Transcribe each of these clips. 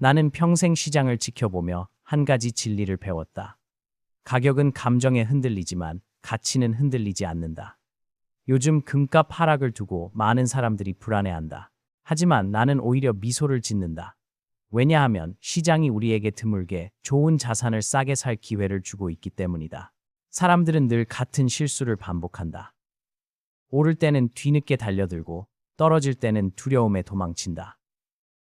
나는 평생 시장을 지켜보며 한 가지 진리를 배웠다. 가격은 감정에 흔들리지만 가치는 흔들리지 않는다. 요즘 금값 하락을 두고 많은 사람들이 불안해한다. 하지만 나는 오히려 미소를 짓는다. 왜냐하면 시장이 우리에게 드물게 좋은 자산을 싸게 살 기회를 주고 있기 때문이다. 사람들은 늘 같은 실수를 반복한다. 오를 때는 뒤늦게 달려들고 떨어질 때는 두려움에 도망친다.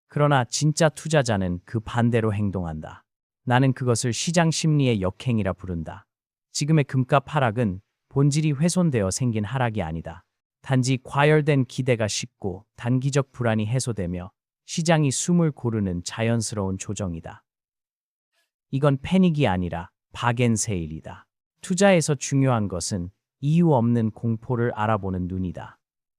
그러나 진짜 투자자는 그 반대로 행동한다. 나는 그것을 시장 심리의 역행이라 부른다. 지금의 금값 하락은 본질이 훼손되어 생긴 하락이 아니다. 단지 과열된 기대가 식고 단기적 불안이 해소되며 시장이 숨을 고르는 자연스러운 조정이다. 이건 패닉이 아니라 박앤세일이다. 투자에서 중요한 것은 이유 없는 공포를 알아보는 눈이다.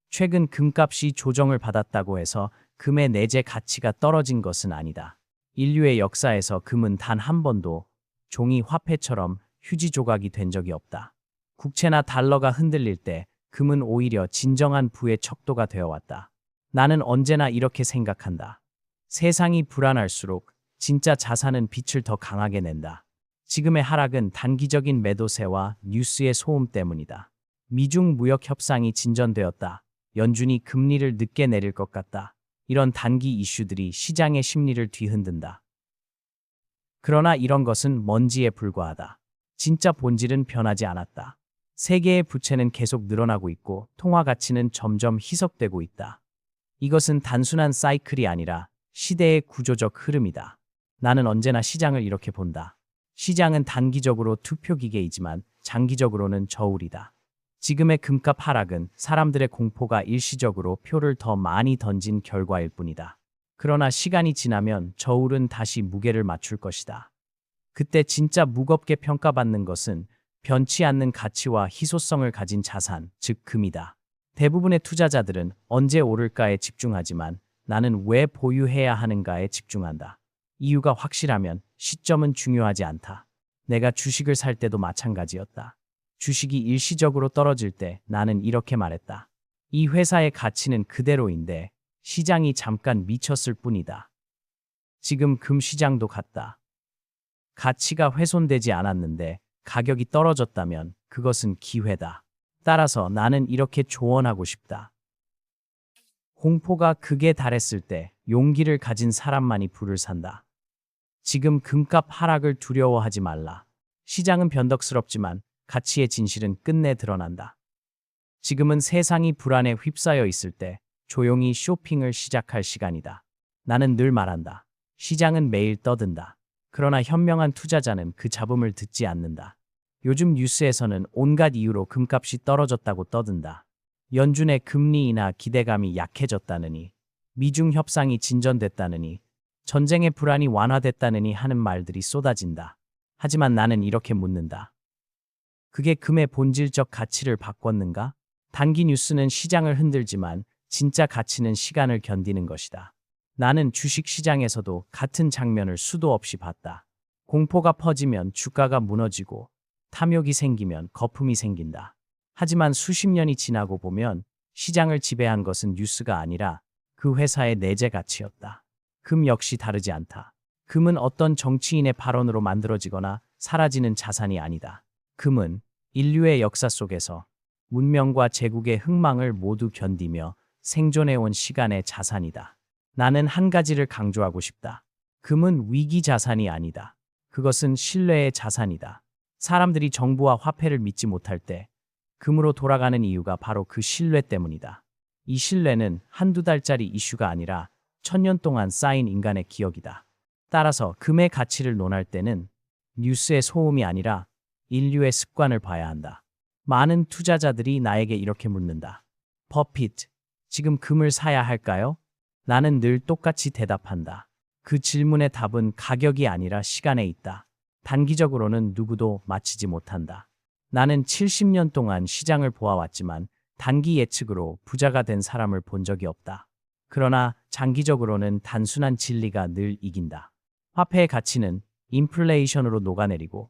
최근 금값이 조정을 받았다고 해서 금의 내재 가치가 떨어진 것은 아니다. 인류의 역사에서 금은 단 한 번도 종이 화폐처럼 휴지 조각이 된 적이 없다. 국채나 달러가 흔들릴 때 금은 오히려 진정한 부의 척도가 되어 왔다. 나는 언제나 이렇게 생각한다. 세상이 불안할수록 진짜 자산은 빛을 더 강하게 낸다. 지금의 하락은 단기적인 매도세와 뉴스의 소음 때문이다. 미중 무역 협상이 진전되었다. 연준이 금리를 늦게 내릴 것 같다. 이런 단기 이슈들이 시장의 심리를 뒤흔든다. 그러나 이런 것은 먼지에 불과하다. 진짜 본질은 변하지 않았다. 세계의 부채는 계속 늘어나고 있고 통화 가치는 점점 희석되고 있다. 이것은 단순한 사이클이 아니라 시대의 구조적 흐름이다. 나는 언제나 시장을 이렇게 본다. 시장은 단기적으로 투표 기계이지만 장기적으로는 저울이다. 지금의 금값 하락은 사람들의 공포가 일시적으로 표를 더 많이 던진 결과일 뿐이다. 그러나 시간이 지나면 저울은 다시 무게를 맞출 것이다. 그때 진짜 무겁게 평가받는 것은 변치 않는 가치와 희소성을 가진 자산, 즉 금이다. 대부분의 투자자들은 언제 오를까에 집중하지만 나는 왜 보유해야 하는가에 집중한다. 이유가 확실하면 시점은 중요하지 않다. 내가 주식을 살 때도 마찬가지였다. 주식이 일시적으로 떨어질 때 나는 이렇게 말했다. 이 회사의 가치는 그대로인데 시장이 잠깐 미쳤을 뿐이다. 지금 금 시장도 같다. 가치가 훼손되지 않았는데 가격이 떨어졌다면 그것은 기회다. 따라서 나는 이렇게 조언하고 싶다. 공포가 극에 달했을 때 용기를 가진 사람만이 불을 산다. 지금 금값 하락을 두려워하지 말라. 시장은 변덕스럽지만 가치의 진실은 끝내 드러난다. 지금은 세상이 불안에 휩싸여 있을 때 조용히 쇼핑을 시작할 시간이다. 나는 늘 말한다. 시장은 매일 떠든다. 그러나 현명한 투자자는 그 잡음을 듣지 않는다. 요즘 뉴스에서는 온갖 이유로 금값이 떨어졌다고 떠든다. 연준의 금리 인하 기대감이 약해졌다느니, 미중 협상이 진전됐다느니, 전쟁의 불안이 완화됐다느니 하는 말들이 쏟아진다. 하지만 나는 이렇게 묻는다. 그게 금의 본질적 가치를 바꿨는가? 단기 뉴스는 시장을 흔들지만 진짜 가치는 시간을 견디는 것이다. 나는 주식 시장에서도 같은 장면을 수도 없이 봤다. 공포가 퍼지면 주가가 무너지고 탐욕이 생기면 거품이 생긴다. 하지만 수십 년이 지나고 보면 시장을 지배한 것은 뉴스가 아니라 그 회사의 내재 가치였다. 금 역시 다르지 않다. 금은 어떤 정치인의 발언으로 만들어지거나 사라지는 자산이 아니다. 금은 인류의 역사 속에서 문명과 제국의 흥망을 모두 견디며 생존해온 시간의 자산이다. 나는 한 가지를 강조하고 싶다. 금은 위기 자산이 아니다. 그것은 신뢰의 자산이다. 사람들이 정부와 화폐를 믿지 못할 때 금으로 돌아가는 이유가 바로 그 신뢰 때문이다. 이 신뢰는 한두 달짜리 이슈가 아니라 천년 동안 쌓인 인간의 기억이다. 따라서 금의 가치를 논할 때는 뉴스의 소음이 아니라 인류의 습관을 봐야 한다. 많은 투자자들이 나에게 이렇게 묻는다. 버핏, 지금 금을 사야 할까요? 나는 늘 똑같이 대답한다. 그 질문의 답은 가격이 아니라 시간에 있다. 단기적으로는 누구도 맞히지 못한다. 나는 70년 동안 시장을 보아왔지만 단기 예측으로 부자가 된 사람을 본 적이 없다. 그러나 장기적으로는 단순한 진리가 늘 이긴다. 화폐의 가치는 인플레이션으로 녹아내리고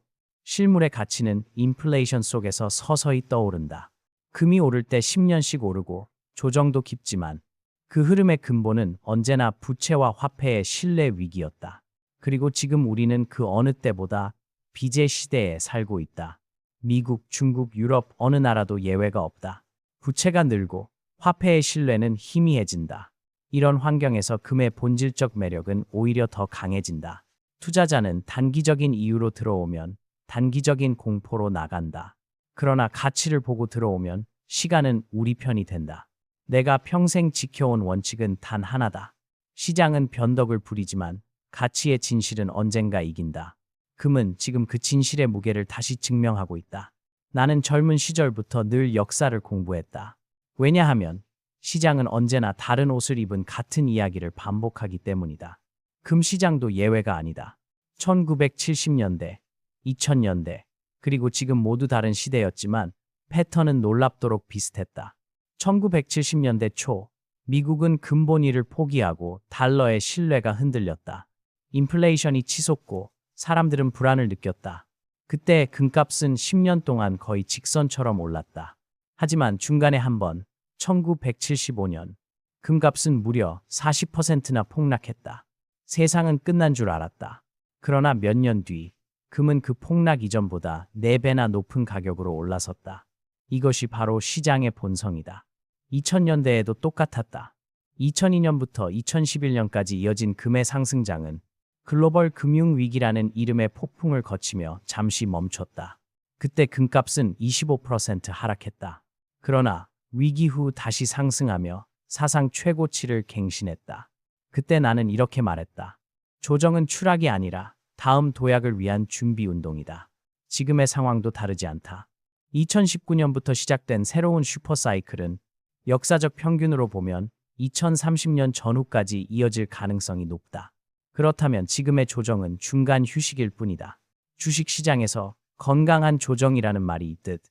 실물의 가치는 인플레이션 속에서 서서히 떠오른다. 금이 오를 때 10년씩 오르고 조정도 깊지만 그 흐름의 근본은 언제나 부채와 화폐의 신뢰 위기였다. 그리고 지금 우리는 그 어느 때보다 빚의 시대에 살고 있다. 미국, 중국, 유럽 어느 나라도 예외가 없다. 부채가 늘고 화폐의 신뢰는 희미해진다. 이런 환경에서 금의 본질적 매력은 오히려 더 강해진다. 투자자는 단기적인 이유로 들어오면 단기적인 공포로 나간다. 그러나 가치를 보고 들어오면 시간은 우리 편이 된다. 내가 평생 지켜온 원칙은 단 하나다. 시장은 변덕을 부리지만 가치의 진실은 언젠가 이긴다. 금은 지금 그 진실의 무게를 다시 증명하고 있다. 나는 젊은 시절부터 늘 역사를 공부했다. 왜냐하면 시장은 언제나 다른 옷을 입은 같은 이야기를 반복하기 때문이다. 금 시장도 예외가 아니다. 1970년대, 2000년대, 그리고 지금 모두 다른 시대였지만 패턴은 놀랍도록 비슷했다. 1970년대 초, 미국은 근본위를 포기하고 달러의 신뢰가 흔들렸다. 인플레이션이 치솟고 사람들은 불안을 느꼈다. 그때 금값은 10년 동안 거의 직선처럼 올랐다. 하지만 중간에 한 번, 1975년, 금값은 무려 40%나 폭락했다. 세상은 끝난 줄 알았다. 그러나 몇 년 뒤, 금은 그 폭락 이전보다 4배나 높은 가격으로 올라섰다. 이것이 바로 시장의 본성이다. 2000년대에도 똑같았다. 2002년부터 2011년까지 이어진 금의 상승장은 글로벌 금융 위기라는 이름의 폭풍을 거치며 잠시 멈췄다. 그때 금값은 25% 하락했다. 그러나 위기 후 다시 상승하며 사상 최고치를 갱신했다. 그때 나는 이렇게 말했다. 조정은 추락이 아니라 다음 도약을 위한 준비 운동이다. 지금의 상황도 다르지 않다. 2019년부터 시작된 새로운 슈퍼사이클은 역사적 평균으로 보면 2030년 전후까지 이어질 가능성이 높다. 그렇다면 지금의 조정은 중간 휴식일 뿐이다. 주식 시장에서 건강한 조정이라는 말이 있듯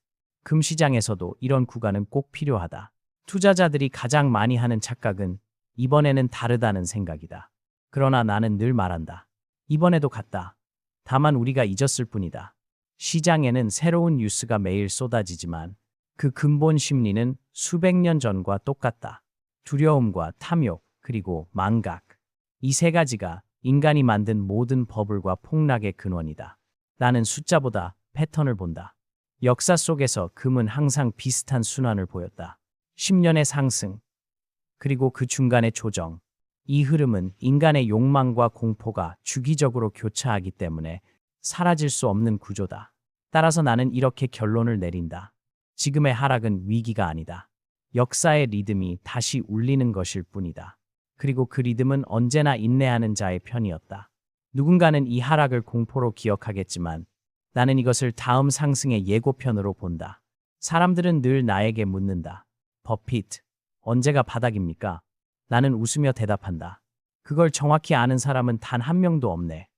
금 시장에서도 이런 구간은 꼭 필요하다. 투자자들이 가장 많이 하는 착각은 이번에는 다르다는 생각이다. 그러나 나는 늘 말한다. 이번에도 같다. 다만 우리가 잊었을 뿐이다. 시장에는 새로운 뉴스가 매일 쏟아지지만 그 근본 심리는 수백 년 전과 똑같다. 두려움과 탐욕, 그리고 망각. 이 세 가지가 인간이 만든 모든 버블과 폭락의 근원이다. 나는 숫자보다 패턴을 본다. 역사 속에서 금은 항상 비슷한 순환을 보였다. 10년의 상승, 그리고 그 중간의 조정. 이 흐름은 인간의 욕망과 공포가 주기적으로 교차하기 때문에 사라질 수 없는 구조다. 따라서 나는 이렇게 결론을 내린다. 지금의 하락은 위기가 아니다. 역사의 리듬이 다시 울리는 것일 뿐이다. 그리고 그 리듬은 언제나 인내하는 자의 편이었다. 누군가는 이 하락을 공포로 기억하겠지만 나는 이것을 다음 상승의 예고편으로 본다. 사람들은 늘 나에게 묻는다. 버핏, 언제가 바닥입니까? 나는 웃으며 대답한다. 그걸 정확히 아는 사람은 단 한 명도 없네.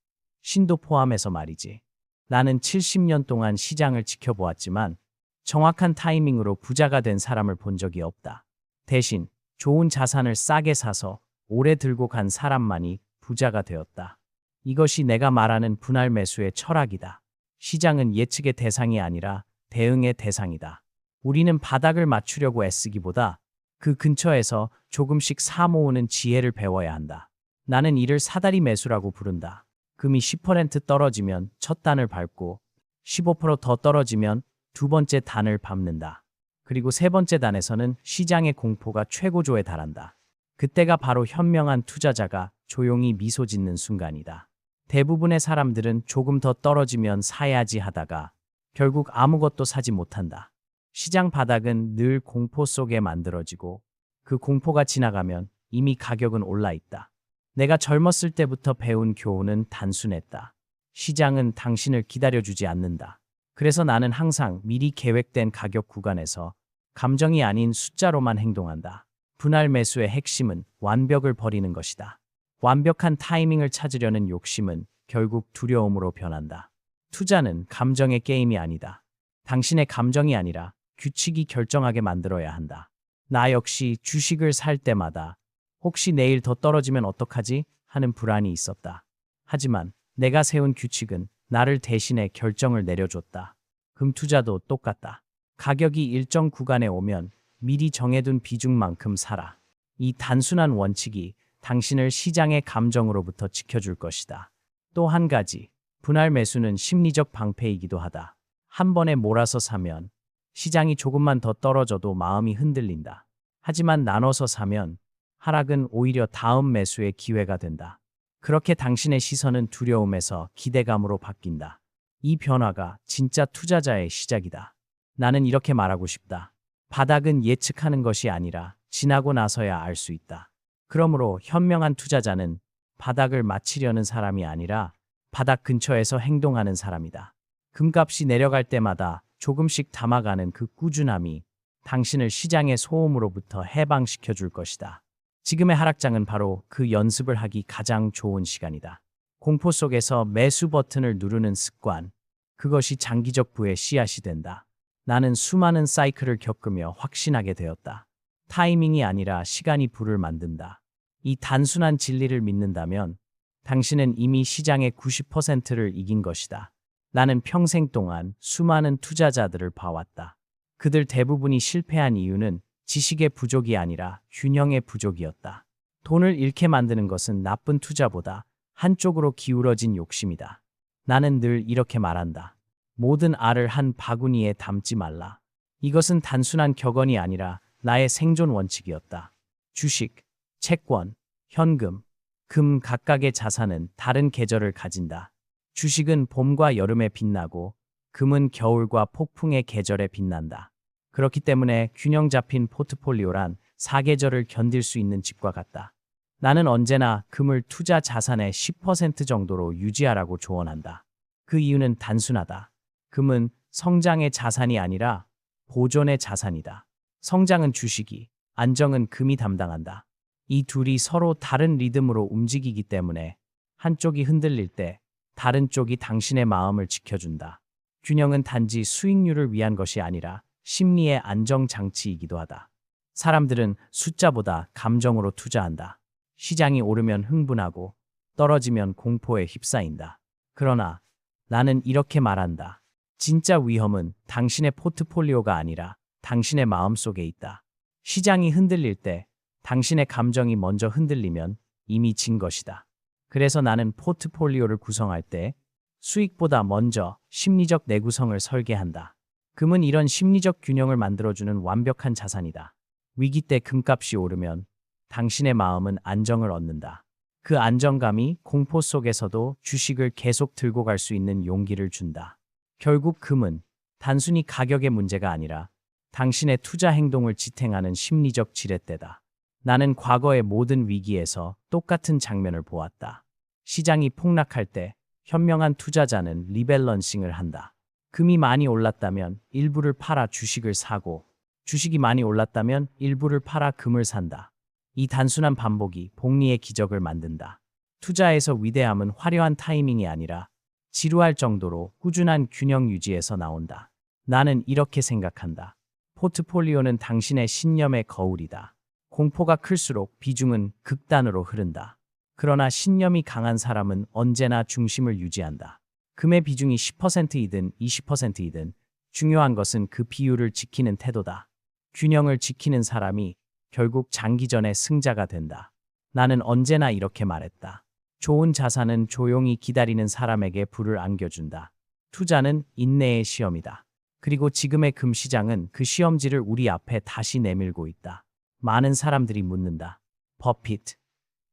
신도 포함해서 말이지. 나는 70년 동안 시장을 지켜보았지만 정확한 타이밍으로 부자가 된 사람을 본 적이 없다. 대신 좋은 자산을 싸게 사서 오래 들고 간 사람만이 부자가 되었다. 이것이 내가 말하는 분할 매수의 철학이다. 시장은 예측의 대상이 아니라 대응의 대상이다. 우리는 바닥을 맞추려고 애쓰기보다 그 근처에서 조금씩 사 모으는 지혜를 배워야 한다. 나는 이를 사다리 매수라고 부른다. 금이 10% 떨어지면 첫 단을 밟고 15%더 떨어지면 두 번째 단을 밟는다. 그리고 세 번째 단에서는 시장의 공포가 최고조에 달한다. 그때가 바로 현명한 투자자가 조용히 미소 짓는 순간이다. 대부분의 사람들은 조금 더 떨어지면 사야지 하다가 결국 아무것도 사지 못한다. 시장 바닥은 늘 공포 속에 만들어지고 그 공포가 지나가면 이미 가격은 올라 있다. 내가 젊었을 때부터 배운 교훈은 단순했다. 시장은 당신을 기다려주지 않는다. 그래서 나는 항상 미리 계획된 가격 구간에서 감정이 아닌 숫자로만 행동한다. 분할 매수의 핵심은 완벽을 버리는 것이다. 완벽한 타이밍을 찾으려는 욕심은 결국 두려움으로 변한다. 투자는 감정의 게임이 아니다. 당신의 감정이 아니라 규칙이 결정하게 만들어야 한다. 나 역시 주식을 살 때마다 혹시 내일 더 떨어지면 어떡하지? 하는 불안이 있었다. 하지만 내가 세운 규칙은 나를 대신해 결정을 내려줬다. 금 투자도 똑같다. 가격이 일정 구간에 오면 미리 정해둔 비중만큼 사라. 이 단순한 원칙이 당신을 시장의 감정으로부터 지켜줄 것이다. 또 한 가지, 분할 매수는 심리적 방패이기도 하다. 한 번에 몰아서 사면 시장이 조금만 더 떨어져도 마음이 흔들린다. 하지만 나눠서 사면 하락은 오히려 다음 매수의 기회가 된다. 그렇게 당신의 시선은 두려움에서 기대감으로 바뀐다. 이 변화가 진짜 투자자의 시작이다. 나는 이렇게 말하고 싶다. 바닥은 예측하는 것이 아니라 지나고 나서야 알 수 있다. 그러므로 현명한 투자자는 바닥을 맞히려는 사람이 아니라 바닥 근처에서 행동하는 사람이다. 금값이 내려갈 때마다 조금씩 담아가는 그 꾸준함이 당신을 시장의 소음으로부터 해방시켜 줄 것이다. 지금의 하락장은 바로 그 연습을 하기 가장 좋은 시간이다. 공포 속에서 매수 버튼을 누르는 습관, 그것이 장기적 부의 씨앗이 된다. 나는 수많은 사이클을 겪으며 확신하게 되었다. 타이밍이 아니라 시간이 불을 만든다. 이 단순한 진리를 믿는다면 당신은 이미 시장의 90%를 이긴 것이다. 나는 평생 동안 수많은 투자자들을 봐왔다. 그들 대부분이 실패한 이유는 지식의 부족이 아니라 균형의 부족이었다. 돈을 잃게 만드는 것은 나쁜 투자보다 한쪽으로 기울어진 욕심이다. 나는 늘 이렇게 말한다. 모든 알을 한 바구니에 담지 말라. 이것은 단순한 격언이 아니라 나의 생존 원칙이었다. 주식, 채권, 현금, 금 각각의 자산은 다른 계절을 가진다. 주식은 봄과 여름에 빛나고 금은 겨울과 폭풍의 계절에 빛난다. 그렇기 때문에 균형 잡힌 포트폴리오란 사계절을 견딜 수 있는 집과 같다. 나는 언제나 금을 투자 자산의 10% 정도로 유지하라고 조언한다. 그 이유는 단순하다. 금은 성장의 자산이 아니라 보존의 자산이다. 성장은 주식이, 안정은 금이 담당한다. 이 둘이 서로 다른 리듬으로 움직이기 때문에 한쪽이 흔들릴 때 다른 쪽이 당신의 마음을 지켜준다. 균형은 단지 수익률을 위한 것이 아니라 심리의 안정장치이기도 하다. 사람들은 숫자보다 감정으로 투자한다. 시장이 오르면 흥분하고 떨어지면 공포에 휩싸인다. 그러나 나는 이렇게 말한다. 진짜 위험은 당신의 포트폴리오가 아니라 당신의 마음 속에 있다. 시장이 흔들릴 때 당신의 감정이 먼저 흔들리면 이미 진 것이다. 그래서 나는 포트폴리오를 구성할 때 수익보다 먼저 심리적 내구성을 설계한다. 금은 이런 심리적 균형을 만들어주는 완벽한 자산이다. 위기 때 금값이 오르면 당신의 마음은 안정을 얻는다. 그 안정감이 공포 속에서도 주식을 계속 들고 갈 수 있는 용기를 준다. 결국 금은 단순히 가격의 문제가 아니라 당신의 투자 행동을 지탱하는 심리적 지렛대다. 나는 과거의 모든 위기에서 똑같은 장면을 보았다. 시장이 폭락할 때 현명한 투자자는 리밸런싱을 한다. 금이 많이 올랐다면 일부를 팔아 주식을 사고 주식이 많이 올랐다면 일부를 팔아 금을 산다. 이 단순한 반복이 복리의 기적을 만든다. 투자에서 위대함은 화려한 타이밍이 아니라 지루할 정도로 꾸준한 균형 유지에서 나온다. 나는 이렇게 생각한다. 포트폴리오는 당신의 신념의 거울이다. 공포가 클수록 비중은 극단으로 흐른다. 그러나 신념이 강한 사람은 언제나 중심을 유지한다. 금의 비중이 10%이든 20%이든 중요한 것은 그 비율을 지키는 태도다. 균형을 지키는 사람이 결국 장기전의 승자가 된다. 나는 언제나 이렇게 말했다. 좋은 자산은 조용히 기다리는 사람에게 불을 안겨준다. 투자는 인내의 시험이다. 그리고 지금의 금 시장은 그 시험지를 우리 앞에 다시 내밀고 있다. 많은 사람들이 묻는다. 버핏.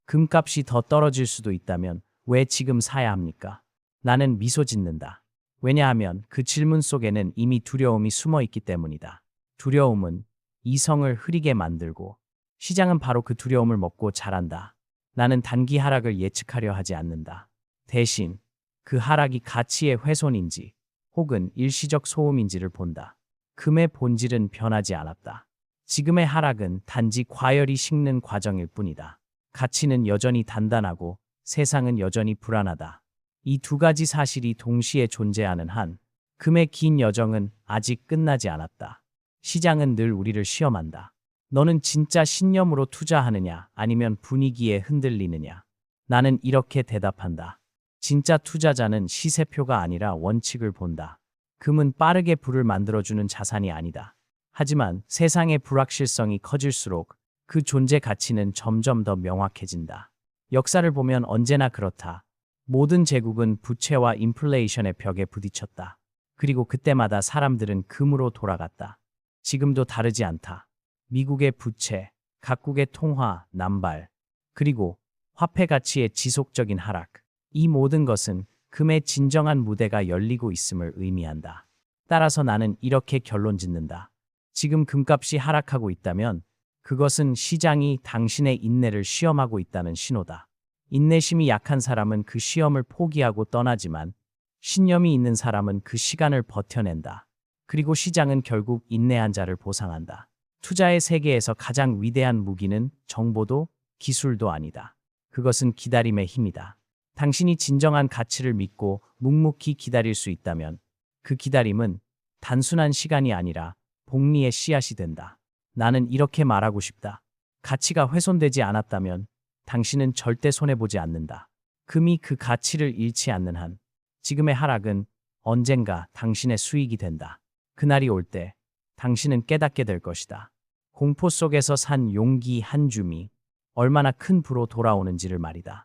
금값이 더 떨어질 수도 있다면 왜 지금 사야 합니까? 나는 미소 짓는다. 왜냐하면 그 질문 속에는 이미 두려움이 숨어 있기 때문이다. 두려움은 이성을 흐리게 만들고 시장은 바로 그 두려움을 먹고 자란다. 나는 단기 하락을 예측하려 하지 않는다. 대신 그 하락이 가치의 훼손인지 혹은 일시적 소음인지를 본다. 금의 본질은 변하지 않았다. 지금의 하락은 단지 과열이 식는 과정일 뿐이다. 가치는 여전히 단단하고 세상은 여전히 불안하다. 이 두 가지 사실이 동시에 존재하는 한 금의 긴 여정은 아직 끝나지 않았다. 시장은 늘 우리를 시험한다. 너는 진짜 신념으로 투자하느냐 아니면 분위기에 흔들리느냐. 나는 이렇게 대답한다. 진짜 투자자는 시세표가 아니라 원칙을 본다. 금은 빠르게 불을 만들어주는 자산이 아니다. 하지만 세상의 불확실성이 커질수록 그 존재 가치는 점점 더 명확해진다. 역사를 보면 언제나 그렇다. 모든 제국은 부채와 인플레이션의 벽에 부딪혔다. 그리고 그때마다 사람들은 금으로 돌아갔다. 지금도 다르지 않다. 미국의 부채, 각국의 통화, 남발, 그리고 화폐 가치의 지속적인 하락. 이 모든 것은 금의 진정한 무대가 열리고 있음을 의미한다. 따라서 나는 이렇게 결론 짓는다. 지금 금값이 하락하고 있다면 그것은 시장이 당신의 인내를 시험하고 있다는 신호다. 인내심이 약한 사람은 그 시험을 포기하고 떠나지만 신념이 있는 사람은 그 시간을 버텨낸다. 그리고 시장은 결국 인내한 자를 보상한다. 투자의 세계에서 가장 위대한 무기는 정보도 기술도 아니다. 그것은 기다림의 힘이다. 당신이 진정한 가치를 믿고 묵묵히 기다릴 수 있다면 그 기다림은 단순한 시간이 아니라 복리의 씨앗이 된다. 나는 이렇게 말하고 싶다. 가치가 훼손되지 않았다면 당신은 절대 손해보지 않는다. 금이 그 가치를 잃지 않는 한 지금의 하락은 언젠가 당신의 수익이 된다. 그날이 올 때 당신은 깨닫게 될 것이다. 공포 속에서 산 용기 한 줌이 얼마나 큰 부로 돌아오는지를 말이다.